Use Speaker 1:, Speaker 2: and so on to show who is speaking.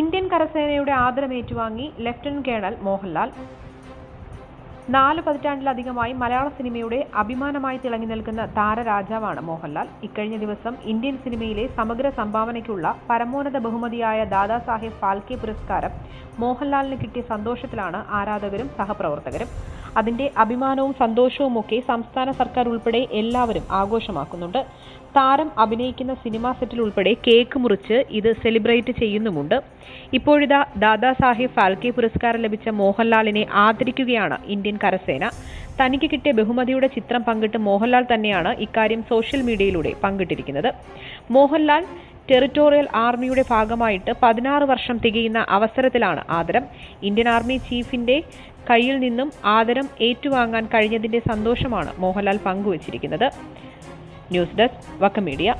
Speaker 1: Indian കരസേനയുടെ ആദരം ഏറ്റുവാങ്ങി ലഫ്റ്റനന്റ് കേണൽ മോഹൻലാൽ. നാല് പതിറ്റാണ്ടിലധികമായി മലയാള സിനിമയുടെ അഭിമാനമായി തിളങ്ങി നിൽക്കുന്ന താരരാജാവാണ് മോഹൻലാൽ. ഇക്കഴിഞ്ഞ ദിവസം ഇന്ത്യൻ സിനിമയിലെ സമഗ്ര സംഭാവനയ്ക്കുള്ള പരമോന്നത ബഹുമതിയായ ദാദാസാഹേബ് ഫാൽക്കെ പുരസ്കാരം മോഹൻലാലിന് കിട്ടിയ സന്തോഷത്തിലാണ് ആരാധകരും സഹപ്രവർത്തകരും. അതിന്റെ അഭിമാനവും സന്തോഷവും ഒക്കെ സംസ്ഥാന സർക്കാർ ഉൾപ്പെടെ എല്ലാവരും ആഘോഷമാക്കുന്നുണ്ട്. താരം അഭിനയിക്കുന്ന സിനിമാ സെറ്റിൽ ഉൾപ്പെടെ കേക്ക് മുറിച്ച് ഇത് സെലിബ്രേറ്റ് ചെയ്യുന്നുമുണ്ട്. ഇപ്പോഴിതാ ദാദാസാഹിബ് ഫാൽക്കെ പുരസ്കാരം ലഭിച്ച മോഹൻലാലിനെ ആദരിക്കുകയാണ് ഇന്ത്യൻ കരസേന. തനിക്ക് കിട്ടിയ ബഹുമതിയുടെ ചിത്രം പങ്കിട്ട് മോഹൻലാൽ തന്നെയാണ് ഇക്കാര്യം സോഷ്യൽ മീഡിയയിലൂടെ പങ്കിട്ടിരിക്കുന്നത്. മോഹൻലാൽ ടെറിട്ടോറിയൽ ആർമിയുടെ ഭാഗമായിട്ട് പതിനാറ് വർഷം തികയുന്ന അവസരത്തിലാണ് ആദരം. ഇന്ത്യൻ ആർമി ചീഫിന്റെ കയ്യിൽ നിന്നും ആദരം ഏറ്റുവാങ്ങാൻ കഴിഞ്ഞതിന്റെ സന്തോഷമാണ് മോഹൻലാൽ പങ്കുവച്ചിരിക്കുന്നത്. ന്യൂസ് ഡെസ്ക് വക്ക മീഡിയ.